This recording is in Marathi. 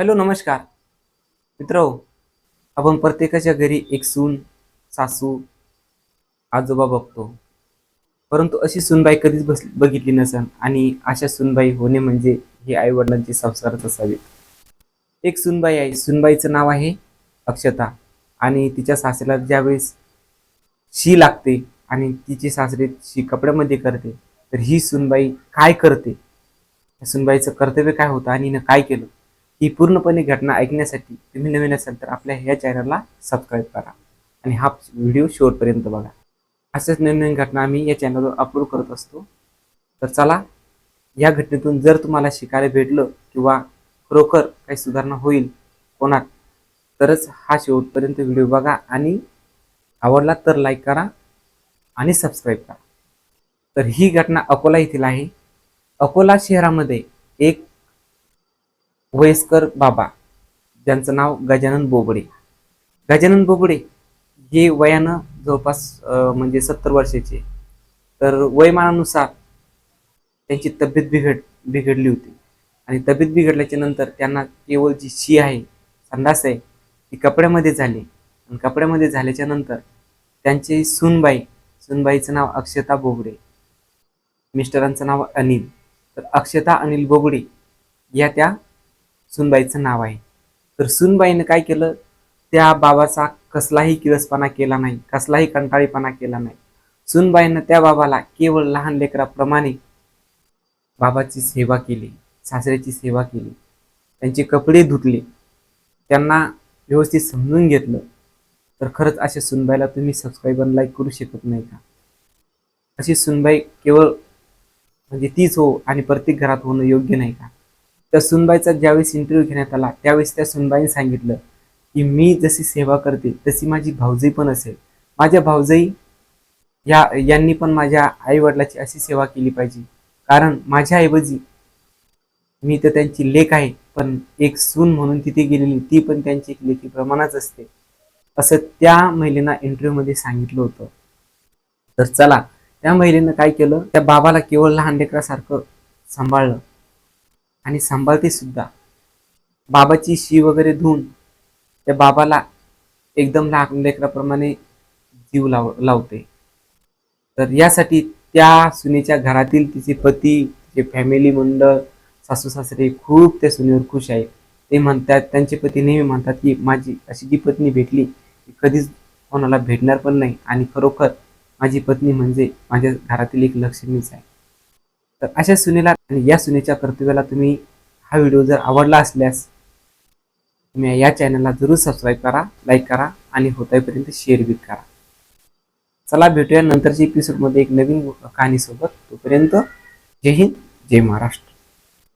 हॅलो नमस्कार. मित्र आपण प्रत्येकाच्या घरी एक सून सासू आजोबा बघतो. परंतु अशी सुनबाई कधीच बस बघितली नसन आणि अशा सुनबाई होणे म्हणजे हे आई वडिलांचे संस्कारच असावेत. एक सुनबाई आहे सुनबाईचं नाव आहे अक्षता आणि तिच्या सासऱ्याला ज्यावेळेस शी लागते आणि तिचे सासरे शी कपड्यामध्ये करते तर ही सुनबाई काय करते? सुनबाईचं कर्तव्य काय होतं आणि हिनं काय केलं? ही पूर्णपणे घटना ऐकण्यासाठी तुम्ही नवीन असाल तर आपल्या ह्या चॅनलला सबस्क्राईब करा आणि हा व्हिडिओ शेवटपर्यंत बघा. अशाच नवीन नवीन घटना आम्ही या चॅनलवर अपलोड करत असतो. तर चला या घटनेतून जर तुम्हाला शिकायला भेटलं किंवा खरोखर काही सुधारणा होईल कोणात तरच हा शेवटपर्यंत व्हिडिओ बघा आणि आवडला तर लाईक करा आणि सबस्क्राईब करा. तर ही घटना अकोला येथील आहे. अकोला शहरामध्ये एक वयस्कर बाबा. ज्यांचं नाव गजानन बोबडे. गजानन बोबडे हे वयानं जवळपास म्हणजे सत्तर वर्षाचे. तर वयमानानुसार त्यांची तब्येत बिघड बिघडली होती. आणि तब्येत बिघडल्याच्या नंतर त्यांना केवळ जी शी आहे संडास आहे ती कपड्यामध्ये झाली. आणि कपड्यामध्ये झाल्याच्यानंतर त्यांची सूनबाई सूनबाईचं नाव अक्षता बोबडे मिस्टरांचं नाव अनिल. तर अक्षता अनिल बोबडे या त्या सुनबाईचं नाव आहे. तर सुनबाईनं काय केलं? त्या बाबाचा कसलाही किरसपणा केला नाही कसलाही कंटाळीपणा केला नाही. सुनबाईनं त्या बाबाला केवळ लहान लेकराप्रमाणे बाबाची सेवा केली सासऱ्याची सेवा केली. त्यांचे कपडे धुतले. त्यांना व्यवस्थित समजून घेतलं. तर खरंच अशा सुनबाईला तुम्ही सबस्क्राईब आणि लाईक करू शकत नाही का? अशी सुनबाई केवळ म्हणजे तीच हो आणि प्रत्येक घरात होणं योग्य नाही का? त्या सुनबाईचा ज्यावेळेस इंटरव्ह्यू घेण्यात आला त्यावेळेस त्या सुनबाईने सांगितलं की मी जशी सेवा करते तशी माझी भावजई पण असेल. माझ्या भाऊजाई या यांनी पण माझ्या आईवडिलाची अशी सेवा केली पाहिजे. कारण माझ्याऐवजी मी तर त्यांची लेख आहे पण एक सून म्हणून तिथे गेलेली ती पण त्यांची एक लेखी प्रमाणच असते. असं त्या महिलेनं इंटरव्ह्यूमध्ये सांगितलं होतं. तर चला त्या महिलेनं काय केलं? त्या बाबाला केवळ लहान लेकरासारखं सांभाळलं. आणि सांभाळते सुद्धा. बाबाची शी वगैरे धुवून त्या बाबाला एकदम लहान लेकराप्रमाणे जीव लाव लावते. तर यासाठी त्या सुनेच्या घरातील तिचे पती तिचे फॅमिली मंडळ सासू सासरे खूप त्या सुनेवर खुश आहे ते म्हणतात त्यांचे पती नेहमी म्हणतात की माझी अशी जी पत्नी भेटली ती कधीच कोणाला भेटणार पण नाही आणि खरोखर माझी पत्नी म्हणजे माझ्या घरातील एक लक्ष्मीच आहे. तर अशा सुनेला आणि या सुनेच्या कर्तव्याला तुम्ही हा व्हिडिओ जर आवडला असल्यास तुम्ही या चॅनलला जरूर सबस्क्राईब करा लाईक करा आणि होतापर्यंत शेअर बी करा. चला भेटूया नंतरच्या एपिसोडमध्ये एक नवीन कहाणीसोबत. तोपर्यंत जय हिंद जय महाराष्ट्र.